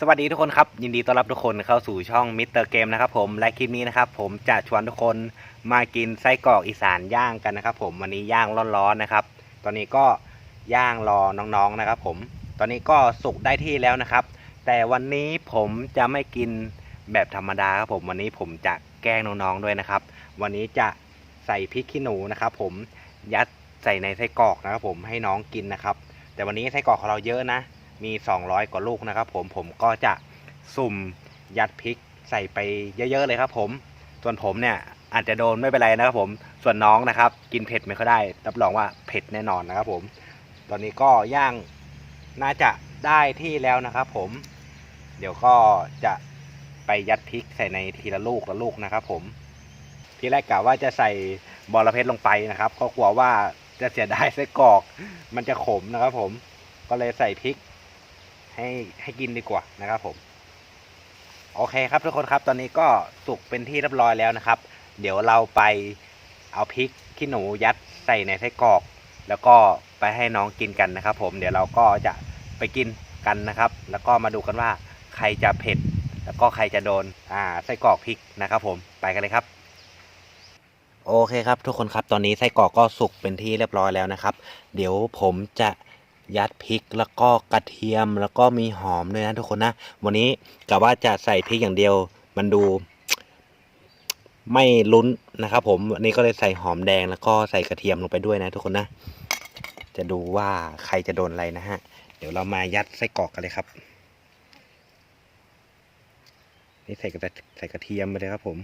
สวัสดีทุกคนครับยินดีต้อนรับทุกคนเข้าสู่ช่องมิสเตอร์เกมนะครับผมและคลิปนี้นะครับผมจะชวนทุกคนมากินไส้กรอกอีสานย่างกันนะครับ ผมวันนี้ย่างร้อนๆนะครับ ตอนนี้ก็ย่างรอน้องๆนะครับ ผมตอนนี้ก็สุกได้ที่แล้วนะครับ แต่วันนี้ผมจะไม่กินแบบธรรมดาครับผมวันนี้ผมจะแกล้งน้องๆด้วยนะครับ วันนี้จะใส่พริกขี้หนูนะครับ ผมยัดใส่ในไส้กรอกนะครับ ผมให้น้องกินนะครับ แต่วันนี้ไส้กรอกของเราเยอะนะ มี 200 กว่าลูกนะครับ ผมผมก็จะสุ่มยัดพริกใส่ไปเยอะ ๆ เลยครับ ผม ส่วนผมเนี่ยอาจจะโดนไม่เป็นไรนะครับ ผม ส่วนน้องนะครับ กินเผ็ดไม่ค่อยได้ รับรองว่าเผ็ดแน่นอนนะครับ ผม ตอนนี้ก็ย่างน่าจะได้ที่แล้วนะครับ ผม เดี๋ยวก็จะไปยัดพริกใส่ในทีละลูกละลูกนะครับ ผม ทีแรกกะว่าจะใส่บอระเพ็ดลงไปนะครับ ก็กลัวว่าจะเสียดายไส้กรอก มันจะขมนะครับ ผม ก็เลยใส่พริก ให้ให้กินดีกว่านะครับผม โอเคครับทุกคนครับ ตอนนี้ก็สุกเป็นที่เรียบร้อยแล้วนะครับ เดี๋ยวเราไปเอาพริกขี้หนูยัดใส่ในไส้กรอก แล้วก็ไปให้น้องกินกันนะครับ ผมเดี๋ยวเราก็จะไปกินกันนะครับ แล้วก็มาดูกันว่าใครจะเผ็ด แล้วก็ใครจะโดนอ่าไส้กรอกพริกนะครับ ผมไปกันเลยครับโอเคครับทุกคนครับตอนนี้ไส้กรอกก็สุกเป็นที่เรียบร้อยแล้วนะครับ เดี๋ยวผมจะ ยัดพริกแล้วก็กระเทียมแล้วก็มีหอมด้วยนะทุกคนนะ วันนี้กะว่าจะใส่พริกอย่างเดียว มันดู ไม่ลุ้นนะครับ ผมวันนี้ก็เลยใส่หอมแดงแล้วก็ใส่กระเทียมลงไปด้วยนะ ทุกคนนะ จะดูว่าใครจะโดนอะไรนะฮะ เดี๋ยวเรามายัดไส้กรอกกันเลยครับนี่ใส่กระใส่กระเทียมไปเลยครับ ผม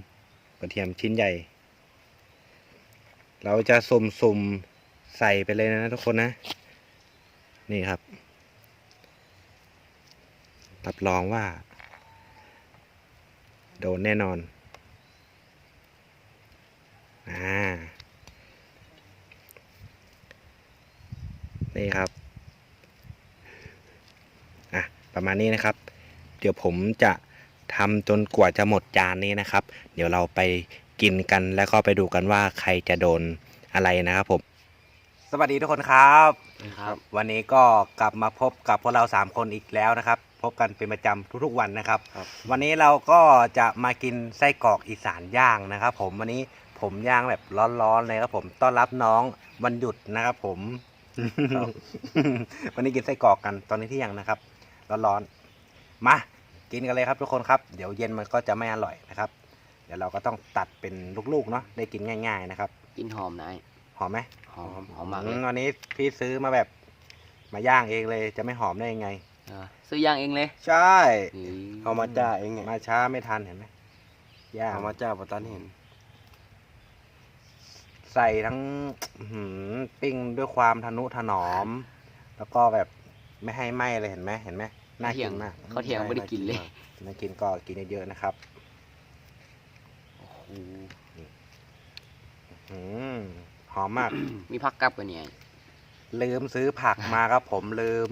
กระเทียมชิ้นใหญ่ เราจะสุ่มๆใส่ไปเลยนะทุกคนนะ นี่ครับ รับรองว่า โดนแน่นอน อ่า นี่ครับ อะ ประมาณนี้นะครับ เดี๋ยวผมจะทำจนกว่าจะหมดจานนี้นะครับ เดี๋ยวเราไปกินกันแล้วก็ไปดูกันว่าใครจะโดนอะไรนะครับผม สวัสดีทุกคนครับ ครับ วันนี้ก็กลับมาพบกับพวกเราสามคนอีกแล้วนะครับ พบกันเป็นประจำทุกๆวันนะครับ ครับ วันนี้เราก็จะมากินไส้กรอกอีสานย่างนะครับ ผมวันนี้ผมย่างแบบร้อนๆเลยครับผมต้อนรับน้องวันหยุดนะครับ ผมวันนี้กินไส้กรอกกันตอนนี้ที่ยังนะครับ ร้อนๆมากินกันเลยครับทุกคนครับ เดี๋ยวเย็นมันก็จะไม่อร่อยนะครับ เดี๋ยวเราก็ต้องตัดเป็นลูกๆเนาะได้กินง่าย ๆนะครับ กินหอมนายห อมไหมหอมหอมมากเลยอืวันนี้พี่ซื้อมาแบบ มาย่างเองเลยจะไม่หอมได้ยังไงเออซื้อย่างเองเลย ใช่นี่เอามาจ้าเองไงมาช้าไม่ทันเห็นไหมย่างเอามาจ้าปตันเห็น ใส่ทั้งอื้อหือปิ้งด้วยความทนุถนอม แล้วก็แบบไม่ให้ไหม้เลยเห็นไหมเห็นไหมน่าเที่กิยงนมากเขาเที่ยงไม่ได้กินเลยน่ากินก็กินเยอะๆนะครับโอ้โหอืม หอมมาก มีพักกลับกันเนี่ยลืมซื้อผักมาครับผมลืม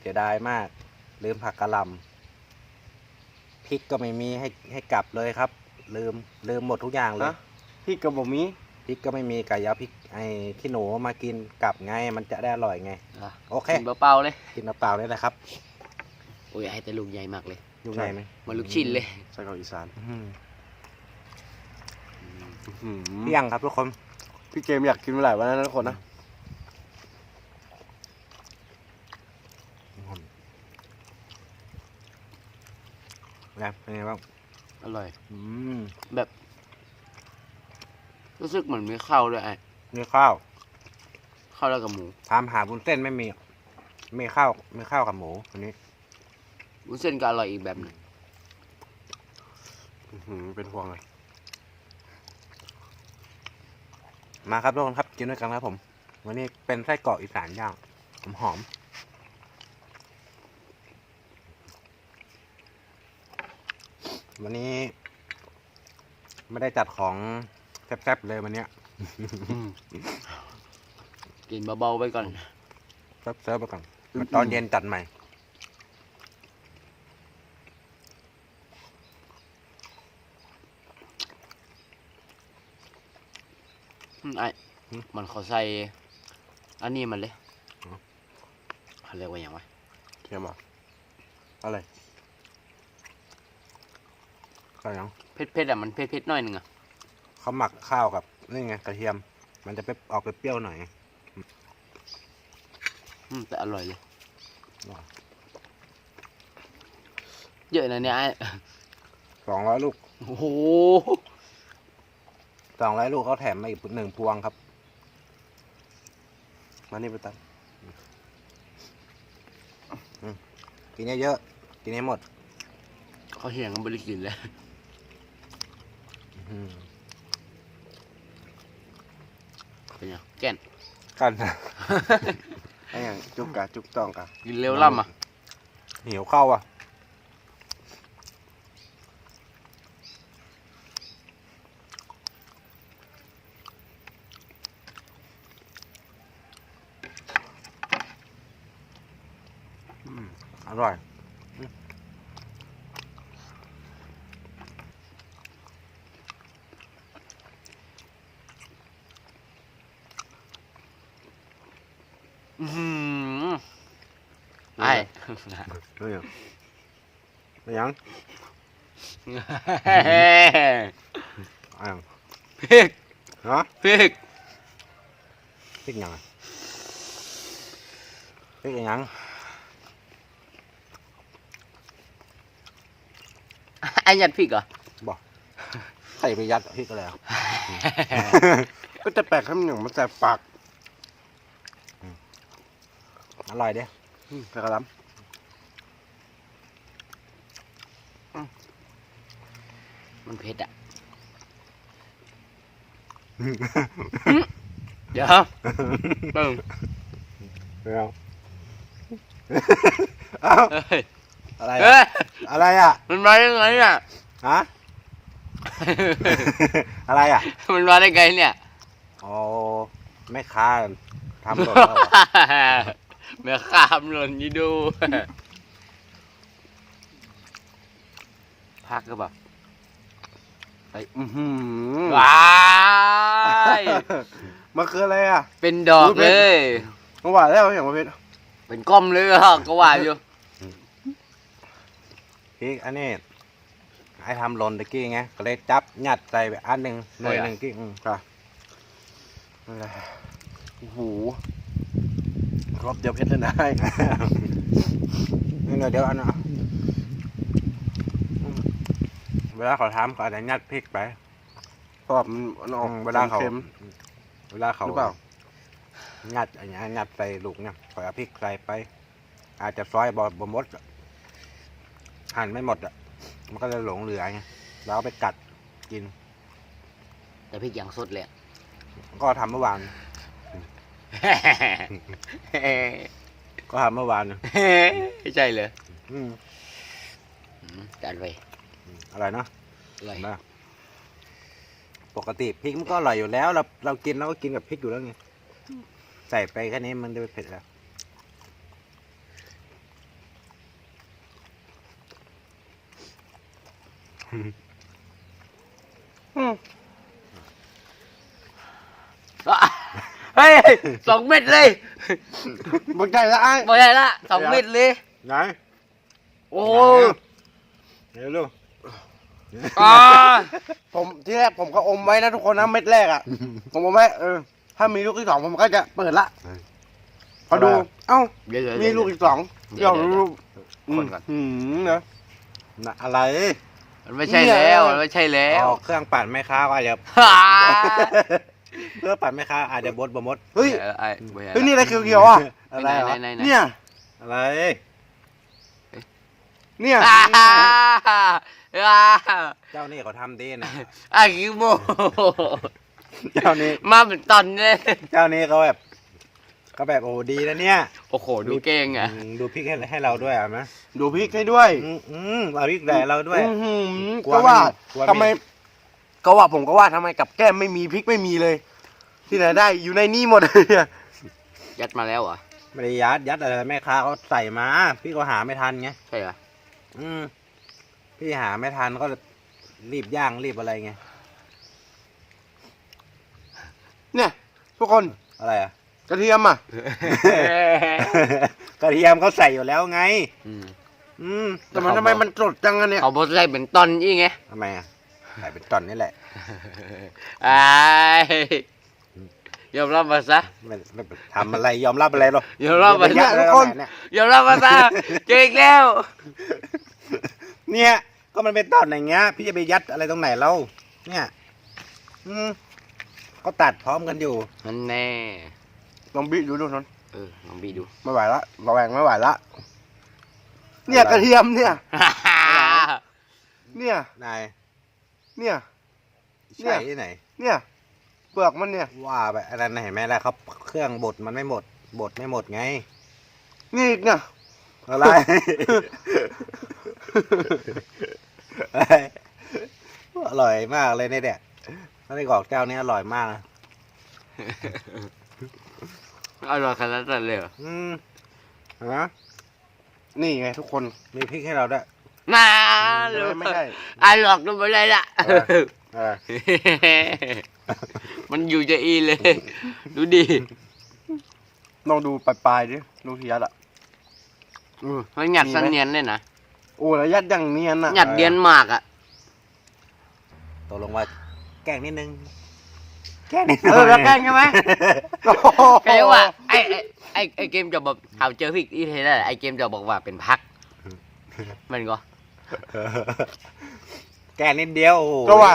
เสียดายมาก ลืมผักกะหล่ำพริกก็ไม่มีให้ให้กลับเลยครับ ลืมลืมหมดทุกอย่างเลยฮะพี่กระบอกมีพริกก็ไม่มีไก่ยาพริกไอ้ขี้หนูมากินกลับไงมันจะได้อร่อยไงอะโอเค กินเปล่าๆเลย กินเปล่าๆนี่แหละครับโอ้ยให้แต่ลูกใหญ่มากเลยอยู่ไหนไหมเหมันลูกชิ้นเลยไส้กรอกอีสานอื้อหืออื้อหือเที่ยงครับทุกคน พี่เกมอยากกินเมื่อไหร่วันนั้นนะทุกคนนะนะเป็นไงบ้างอร่อย อืมแบบรู้สึกเหมือนมีข้าวด้วยไอ้มีข้าวข้าวแล้วกับหมูตามหาบุญเส้นไม่มีมีข้าวมีข้าวกับหมูอันนี้วุ้นเส้นก็อร่อยอีกแบบหนึง อื้อหือเป็นห่วงเลย มาครับทุกคนครับกินด้วยกันครับผม วันนี้เป็นไส้กรอกอีสานย่างหอมหอมๆวันนี้ ไม่ได้จัดของแซ่บๆเลยวันเนี้ยกินเบาๆไปก่อนเซิร์ฟเซิร์ฟไปก่อนมาตอนเย็นจัดใหม่ ไอ้หืมมันเขาใส่ อันนี้มันเลยอ๋อเขาเรียกว่าอย่างวะเกมอะอะไรก็ยังเผ็ดเผ็ดๆอะมันเผ็ดเผ็ดๆหน่อยหนึงอะเขาหมักข้าวกับนี่ไงกระเทียม มันจะไปออกไปเปรี้ยวหน่อยอืมแต่อร่อยเลยอร่อยเยอะนะเนี่ยไอ้สองร้อยลูก โอ้โห สองร้อยลูกเขาแถมมาอีกหนึ่งพวงครับ มานี่ไปตันกินเยอะๆกินให้หมด เขาเหียงกันบริกินเลยอืมเป็นยังแก่นกันไอ้อย่างจุกกะจุกต้องกะกินเร็วล่ำอะ หิวเข้าวอะ อื มอร่อยอื้อหือไอ้นี่ยั ไม่ยังอ่างพริกเนาะพริกพริกยังไงพริกยังไอ้ยัดพริกเหรอใส่ไปยัดพริกอะไรอะก็จะแปลกข้ามอย่างมันแสบปากอร่อยเด้อืมแต่กระลมันเผ็ดอะ เดี๋ยวปึ้งไม่เอาเอ้าเฮ้ยอะไรเฮ้อะย อะไรอะ มันมาได้ไงเนี่ย ฮะ อะไรอะ มันมาได้ไงเนี่ย อ๋อแม่ค้าทำหล่นแล้วเหรอเมื่อข้ามหล่นยี่ดูพักก็แบบำอื้อหือว้ายมันคืออะไรอะ เป็นดอกเลย เมื่อวานแล้วอย่างประเภทเป็นก้อมเลยอะก็ว่าอยู่ พริกอันนี้ให้ทำหล่นตะกี้ไงก็เลยจับยัดใส่ไปอันหนึ่งหน่วยหนึ่งที่อืมอะไรโอ้โหรอบเดียวเพชรเลยนะนี่หน่อยเดียวอันน่ะอืมเวลาเขาทำก็อาจจะยัดพริกไปเพราะว่ามันมันออกเวลาเขาเค็มเวลาเขาหรือเปล่างัดอย่างเงี้ยงัดใส่ลูกเนี่ยขอยเอาพริกใส่ไป อาจจะซอยบอบหมดอะ หั่นไม่หมดอะ มันก็จะหลงเหลือไงแล้วเอาไปกัดกิน แต่พริกอย่างสดเลยอะก็ทำเมื่อวาน ก็ทำเมื่อวานไม่ใช่เลยอืมอืมจัดไปอร่อยเนาะอร่อยเห็นปะปกติพริกมันก็อร่อยอยู่แล้ว เราเรากินเราก็กินกับพริกอยู่แล้วไงใส่ไปแค่นี้มันจะเผ็ดแล้ว อะ เฮ้ยสองเม็ดเลยบักใจละไอ้บ่ได้ละสองเม็ดเลย ไหน โอ้เดี๋ยวลูกอ่าผมที่แรกผมก็อมไว้นะทุกคนนะเม็ดแรกอะ ผมอมไว้เออ ถ้ามีลูกที่สองผมก็จะเปิดละพอดู เอ้าเดี๋ยวๆๆมีลูกอีกสองเดี๋เดี๋ยยววๆลูกคนก่อนอืมนะน่ะอะไร มันไม่ใช่แล้วมันไม่ใช่แล้ว อ๋อเครื่องปั่นแม่ค้าก็อาจจะฮ่าเครื่องปั่นแม่ค้าอาจจะบดบมดเฮ้ยไอ้บ่ได้ละเฮ้ยนี่อะไรเขียวๆอะอะไรเหรอไหนๆๆๆเนี่ยอะไรเนี่ยอ่าอ่าเจ้านี่เขาทำดีนะอะกิโมเจ้านี่มาเป็นตอนเลยเจ้านี่เขาแบบ เขาแบบโอ้ดีนะเนี่ยโอ้โหดูเก่งอะ อืมดูพริกให้ให้เราด้วยอะไหมดูพริกให้ด้วยอืมอืมเอาพริกแดกเราด้วย อื้อหือกลัวก็ว่าไม่กลัวไม่ ทำไมก็ว่าผมก็ว่าทำไมกับแก้มไม่มีพริกไม่มีเลย ที่ไหนได้อยู่ในนี่หมดเลยอะยัดมาแล้วเหรอไม่ได้ยัดยัดอะไรแม่ค้าเขาใส่มาพี่ก็หาไม่ทันไงใช่เหรออืมพี่หาไม่ทันก็รีบย่างรีบอะไรไงเนี่ย ทุกคนอะไรอะ กระเทียมอะ กระเทียมเขาใส่อยู่แล้วไง อืมอืมแต่มันทำไมมันสดจังอะเนี่ยเขาบอกใส่เป็นตอนยี่ไงทำไมอะใส่เป็นตอนนี่แหละไอ้ยอมรับมาซะไม่ไม่ทำอะไรยอมรับอะไรหรอกยอมรับมาอย่ซะไปยัดอะไรตรงไหนเนี่ยยอมรับมาซะเจออีกแล้ว เนี่ย ก็มันเป็นตอนอย่างเงี้ย พี่จะไปยัดอะไรตรงไหนเล่าเนี่ย อืมก็ตัดพร้อมกันอยู่นั่นแน่ ลองบีดูดูนนเออลองบีดู ไม่ไหวละระแวงไม่ไหวละ เนี่ยกระเทียมเนี่ย เนี่ย นายเนี่ยเนี่ใช่ยที่ไหน เนี่ยเปลือกมันเนี่ย ว่าไปอันนั้นเห็นไหมล่ะเขาเครื่องบดมันไม่หมด บดไม่หมดไง นี่อีกเนี่ยอะไร อร่อยมากเลยเนี่ยเนี่ยไส้กรอกเจ้านี้อร่อยมากนะ อร่อยขนาดนั้นเลยเหรออืมเห็นไหมนี่ไงทุกคนมีพริกให้เราด้วยน่าไม่ใช่ไอ้หลอกก็ไม่ได้ละเออเออมันอยู่จะอีเลย ดูดิลองดูปลายๆดิดูทียัดอะมันหยัดมีสันไหมเนียนเลยนะโอ้แล้วยัดอย่างเนียนอะหยัดเดียนมากอะ ตกลงว่าแกล้งนิดนึง แกล้งนิดนึงเออแล้วแกล้งใช่ไหมโอ้โหแกว่าไอ้ไอ้ไอ้ไอ้เกมจะบอกเอาเจอพี่อีเทได้ไอ้เกมจะบอกว่าเป็นพัก มันก็ แกล้งนิดเดียวโอ้โหก็ว่า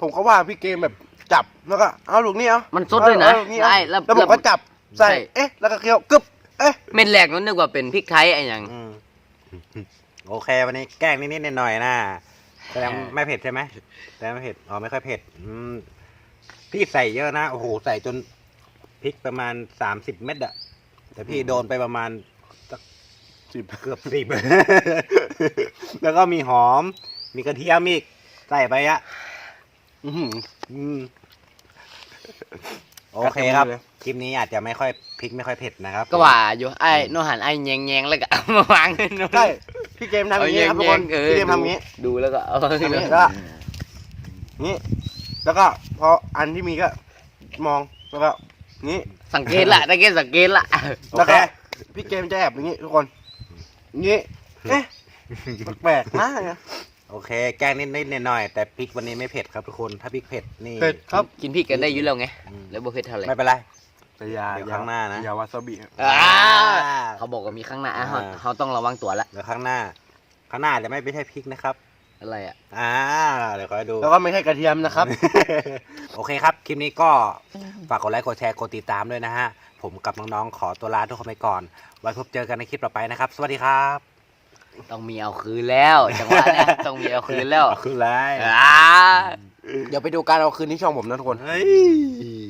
ผมก็ว่าพี่เกมแบบจับแล้วก็เอาลูกนี้เอามันสดด้วยนะอาลูกนี้เอาไอ้แล้วแล้วผมก็จับใส่ใช่ เอ๊ะแล้วก็เคี้ยวกึบเอ๊ะเม็ดแรกนั้นนึกว่าเป็นพริกไทยไอ้หยัง อืมโอเค วันนี้แกล้งนิดๆหน่อยๆนะแสดงไม่เผ็ดใช่ไหมแต่ไม่เผ็ดอ๋อไม่ค่อยเผ็ดอืม พี่ใส่เยอะนะโอ้โหใส่จนพริกประมาณสามสิบเม็ดอะแต่พี่โดนไปประมาณสิบเกือบสิบ แล้วก็มีหอม มีกระเทียมอีกใส่ไปอะอื้อหือ อืมโอเคครับกระเทียมเลยคลิปนี้อาจจะไม่ค่อยพริกไม่ค่อยเผ็ดนะครับก็ว่าอยู่ไอ้โนหันไอ้แยงแยงๆแล้วก็เอามาวางให้โนใช่พี่เกมทำอย่างนี้ครับทุกคนเออพี่เกมทำอย่างนี้ ดูแล้วก็เอา ทำอย่างนี้แล้วก็นี่ แล้วก็พออันที่มีก็มองแล้วก็นี่สังเกตละตะเกตสังเกตละโอแล้วเคก็พี่เกมจะแอบอย่างนี้ทุกคนอย่างนี้เอ๊ะแปลกๆนะโอเค แกล้งนิดนิดๆหน่อยๆแต่พริกวันนี้ไม่เผ็ดครับทุกคนถ้าพริกเผ็ดนี่เผ็ดครับกินพริกกันได้อยู่แล้วไงอืมแล้วบ่เผ็ดเท่าไหร่ไม่เป็นไรแต่อยาเดี๋ยวข้างหน้านะอย่าวาซาบิอ่าเขาบอกว่ามีข้างหน้าอะเขาอ่าเขาต้องระวังตัวละเดี๋ยวข้างหน้า ข้างหน้าจะไม่ไม่ใช่พริกนะครับ อะไรอะ อ่าเดี๋ยวคอยดู แล้วก็ไม่ใช่กระเทียมนะครับ โอเคครับ คลิปนี้ก็ฝากกดไลค์ กดแชร์ กดติดตามด้วยนะฮะ ผมกับน้องๆ ขอตัวลาทุกคนไปก่อน ไว้พบเจอกันในคลิปต่อไปนะครับ สวัสดีครับต้องมีเอาคืนแล้วจังหวะเนี้ยต้องมีเอาคืนแล้ว คือไรอ่าเดี๋ยวไปดูการเอาคืนที่ช่องผมนะทุกคน เฮ้ย